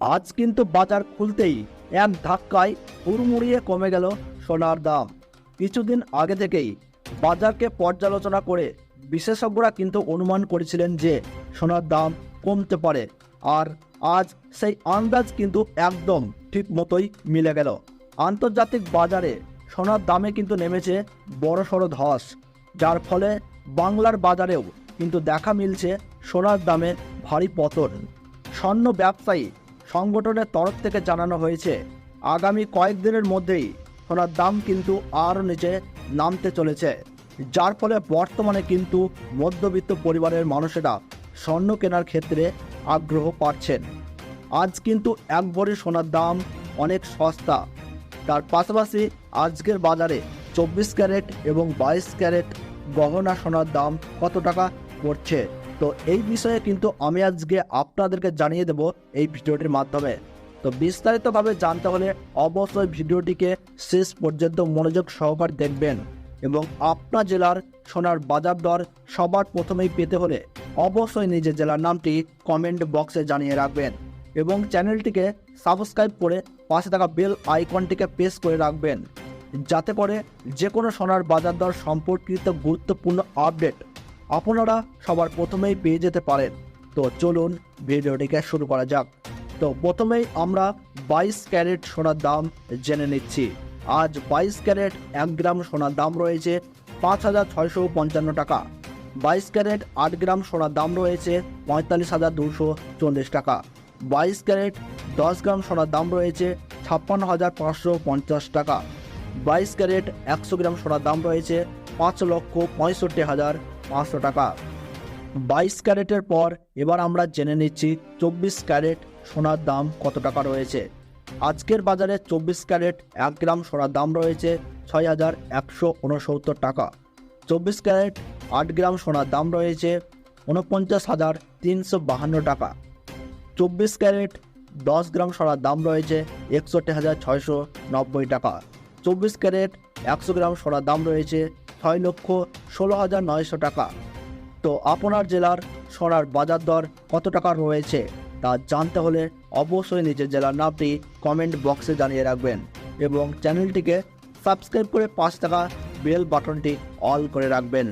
আজ কিন্তু বাজার খুলতেই এক ধাক্কায় হুড়মুড়িয়ে কমে গেল সোনার দাম। কিছুদিন আগে থেকেই বাজারকে পর্যালোচনা করে বিশেষজ্ঞরা কিন্তু অনুমান করেছিলেন যে সোনার দাম কমতে পারে আর আজ সেই আন্দাজ কিন্তু একদম ঠিক মতোই মিলে গেল। আন্তর্জাতিক বাজারে সোনার দামে কিন্তু নেমেছে বড় সড়ো ধস, যার ফলে বাংলার বাজারেও কিন্তু দেখা মিলছে সোনার দামে ভারী পতন। স্বর্ণ ব্যবসায়ী সংগঠনের তরফ থেকে জানানো হয়েছে, আগামী কয়েকদিনের মধ্যেই সোনার দাম কিন্তু আরও নিচে নামতে চলেছে, যার ফলে বর্তমানে কিন্তু মধ্যবিত্ত পরিবারের মানুষেরা স্বর্ণ কেনার ক্ষেত্রে আগ্রহ পাচ্ছেন। আজ কিন্তু এক ভরি সোনার দাম অনেক সস্তা। তার পাশাপাশি আজকের বাজারে চব্বিশ ক্যারেট এবং বাইশ ক্যারেট গহনা সোনার দাম কত টাকা পড়ছে? তো এই বিষয়ে কিন্তু আমি আজকে আপনাদেরকে জানিয়ে দেব এই ভিডিওটির মাধ্যমে। তো বিস্তারিতভাবে জানতে হলে অবশ্যই ভিডিওটিকে শেষ পর্যন্ত মনোযোগ সহকার দেখবেন এবং আপনার জেলার সোনার বাজার দর সবার প্রথমেই পেতে হলে অবশ্যই নিজের জেলার নামটি কমেন্ট বক্সে জানিয়ে রাখবেন এবং চ্যানেলটিকে সাবস্ক্রাইব করে পাশে থাকা বেল আইকনটিকে প্রেস করে রাখবেন। যাতে করে যে কোনো সোনার বাজার দর সম্পর্কিত গুরুত্বপূর্ণ আপডেট আপনারা সবার প্রথমেই পেয়ে যেতে পারেন। তো চলুন ভিডিওটিকে শুরু করা যাক। তো প্রথমেই আমরা বাইশ ক্যারেট সোনার দাম জেনে নিচ্ছি। আজ বাইশ ক্যারেট এক গ্রাম সোনার দাম রয়েছে পাঁচ হাজার ছয়শো পঞ্চান্ন টাকা। বাইশ ক্যারেট আট গ্রাম সোনার দাম রয়েছে পঁয়তাল্লিশ হাজার দুশো চল্লিশ টাকা। বাইশ ক্যারেট দশ গ্রাম সোনার দাম রয়েছে ছাপ্পান্ন হাজার পাঁচশো পঞ্চাশ টাকা। বাইশ ক্যারেট একশো গ্রাম সোনার দাম রয়েছে পাঁচ লক্ষ পঁয়ষট্টি হাজার পাঁচশো টাকা। বাইশ ক্যারেটের পর এবার আমরা জেনে নিচ্ছি চব্বিশ ক্যারেট সোনার দাম কত টাকা রয়েছে। আজকের বাজারে চব্বিশ ক্যারেট এক গ্রাম সোনার দাম রয়েছে ছয় হাজার একশো উনসত্তর টাকা। চব্বিশ ক্যারেট আট গ্রাম সোনার দাম রয়েছে উনপঞ্চাশ হাজার তিনশো বাহান্ন টাকা। চব্বিশ ক্যারেট দশ গ্রাম সোনার দাম রয়েছে একষট্টি হাজার ছয়শো নব্বই টাকা। চব্বিশ ক্যারেট একশো গ্রাম সোনার দাম রয়েছে ছয় লক্ষ ষোলো হাজার নয়শো টাকা। তো আপনার জেলার সোনার বাজার দর কত টাকা রয়েছে তা জানতে হলে অবশ্যই নিজের জেলার নামটি কমেন্ট বক্সে জানিয়ে রাখবেন এবং চ্যানেলটিকে সাবস্ক্রাইব করে পাঁচ টাকা বেল বাটনটি অল করে রাখবেন।